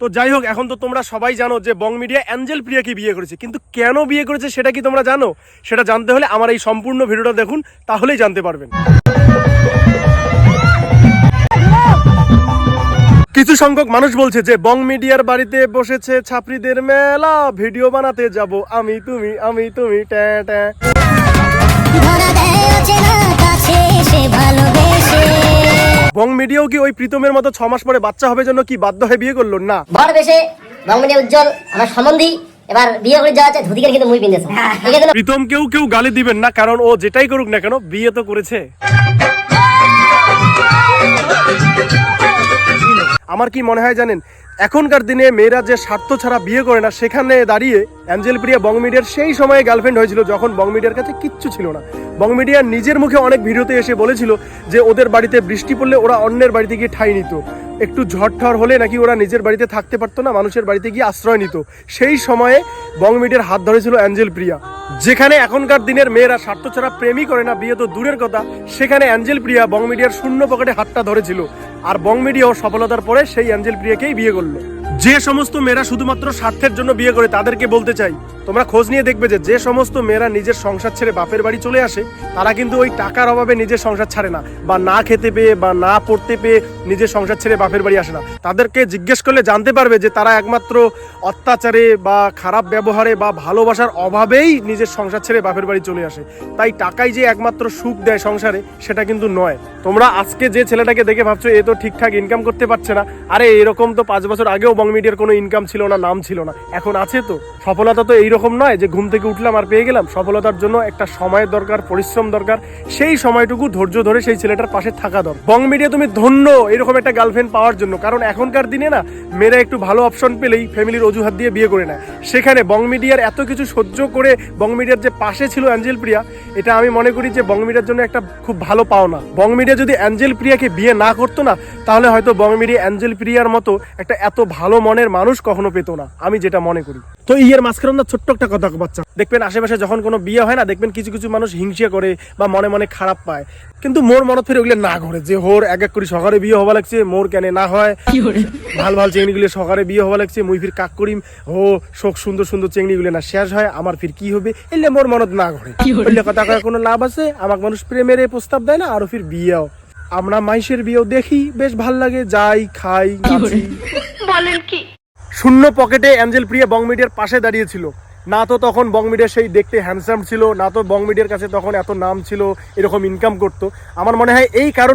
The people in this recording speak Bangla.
তো যাই হোক, এখন তো তোমরা সবাই জানো যে বং মিডিয়া অ্যাঞ্জেল প্রিয়াকে বিয়ে করেছে। কিন্তু কেন বিয়ে করেছে সেটা কি তোমরা জানো? সেটা জানতে হলে আমার এই সম্পূর্ণ ভিডিওটা দেখুন, তাহলেই জানতে পারবেন। কিছু সংখ্যক মানুষ বলছে যে, বং মিডিয়ার বাড়িতে বসেছে ছাত্রীদের মেলা, ভিডিও বানাতে যাব আমি, তুমি আমি, তুমি, ট্যা ট্যা। মিডিয়াও কি ওই প্রীতমের মতো ছ মাস পরে বাচ্চা হবে জন্য কি বাধ্য হয়ে বিয়ে করল? না। ভর বেশে বঙ্গবন্ধু উজ্জ্বল আমার সম্বন্ধী এবার বিয়ে করে যাওয়া আছে ধুতিকে কিন্তু মুই পিন্দেছে প্রীতম কেউ কেউ গালি দিবেন না কারণ ও যেটাই করুক না কেন বিয়ে তো করেছে। আমার কি মনে হয় জানেন এখনকার দিনে মেয়েরা যে স্বার্থ ছাড়া বিয়ে করে না সেখানে দাঁড়িয়ে অ্যাঞ্জেল প্রিয়া বং মিডিয়ার সেই সময়ে গার্লফ্রেন্ড হয়েছিল যখন বং মিডিয়ার কাছে কিচ্ছু ছিল না। বং মিডিয়ার নিজের মুখে অনেক ভিডিওতে এসে বলেছিল যে ওদের বাড়িতে বৃষ্টি পড়লে ওরা অন্যের বাড়িতে গিয়ে ঠাঁই নিত। একটু ঝড় ঠড় হলে নাকি ওরা নিজের বাড়িতে থাকতে পারতো না, মানুষের বাড়িতে গিয়ে আশ্রয় নিত। সেই সময়ে বং মিডিয়ার হাত ধরেছিল অ্যাঞ্জেল প্রিয়া। যেখানে এখনকার দিনের মেয়েরা স্বার্থ ছাড়া প্রেমই করে না, বিয়ে তো দূরের কথা। সেখানে অ্যাঞ্জেল প্রিয়া বং মিডিয়ার শূন্য পকেটে হাতটা ধরেছিল। আর বং মিডিয়াও সফলতার পরে সেই অ্যাঞ্জেল প্রিয়াকেই বিয়ে করল। যে সমস্ত মেয়েরা শুধুমাত্র স্বার্থের জন্য বিয়ে করে তাদেরকে বলতে চাই, তোমরা খোঁজ নিয়ে দেখবে যে যে সমস্ত মেয়েরা নিজের সংসার ছেড়ে বাপের বাড়ি চলে আসে, তারা কিন্তু ওই টাকার অভাবে নিজের সংসার ছাড়ে না, বা না খেতে পেয়ে, বা না পড়তে পেয়ে নিজের সংসার ছেড়ে বাপের বাড়ি আসে না। তাদেরকে জিজ্ঞেস করলে জানতে পারবে যে তারা একমাত্র অত্যাচারে বা খারাপ ব্যবহারে বা ভালোবাসার অভাবেই নিজের সংসার ছেড়ে বাপের বাড়ি চলে আসে। তাই টাকাই যে একমাত্র সুখ দেয় সংসারে, সেটা কিন্তু নয়। তোমরা আজকে যে ছেলেটাকে দেখে ভাবছ, এ তো ঠিকঠাক ইনকাম করতে পারছে না। আরে, এরকম তো পাঁচ বছর আগেও বং মিডিয়ার কোনো ইনকাম ছিল না, নাম ছিল না। এখন আছে তো। সফলতা তো এইরকম নয় যে ঘুম থেকে উঠলাম আর পেয়ে গেলাম। সফলতার জন্য একটা সময়ের দরকার, পরিশ্রম দরকার। সেই সময়টুকু ধৈর্য ধরে সেই ছেলেটার পাশে থাকা দরকার। বং মিডিয়া তুমি ধন্য এরকম একটা গার্লফ্রেন্ড পাওয়ার জন্য। কারণ এখনকার দিনে না, মেয়েরা একটু ভালো অপশন পেলেই ফ্যামিলির অজুহাত দিয়ে বিয়ে করে নেয়। সেখানে বং মিডিয়ার এত কিছু সহ্য করে বং মিডিয়ার যে পাশে ছিল অ্যাঞ্জেল প্রিয়া, এটা আমি মনে করি যে বং মিডিয়ার জন্য একটা খুব ভালো পাওনা। বং মিডিয়া যদি অ্যাঞ্জেল প্রিয়াকে বিয়ে না করতো না, তাহলে হয়তো বং মিডিয়া অ্যাঞ্জেল প্রিয়ার মতো একটা এত ভালো মনের মানুষ কখনো পেতো না আমি যেটা মনে করি। তো ইয়ের মাঝখানে না ছোট্ট একটা কথা বাচ্চা। দেখবেন আশেপাশে যখন কোনো বিয়ে হয় না দেখবেন কিছু কিছু মানুষ হিংসা করে বা মনে মনে খারাপ পায়। কিন্তু মোর মনত ফিরে ওগুলো না করে যে হোর এক এক করে সকালে বিয়ে হওয়া লাগছে মোর কেনে না হয়। ভালো ভালো চেংড়িগুলো সকালে বিয়ে হওয়া লাগছে মুই ফির কাক করিম ও শোক সুন্দর সুন্দর চেংড়িগুলো না শেষ হয় আমার ফির কি হবে? এলে মোর মনত না ঘরে। কথা কোনো লাভ আছে? আমাকে মানুষ প্রেমের প্রস্তাব দেয় না আরও ফির বিয়েও। আমরা মাইশের বিয়েও দেখি বেশ ভালো লাগে যাই খাই বলেন কি? শূন্য পকেটে অ্যাঞ্জেল প্রিয়া বং মিডিয়ার পাশে দাঁড়িয়েছিল। না তো তখন বং মিডিয়া সেই দেখতে হ্যান্ডসাম ছিল না তো বং মিডিয়ার কাছে তখন এত নাম ছিল এরকম ইনকাম করতো। আমার মনে হয় এই কারণ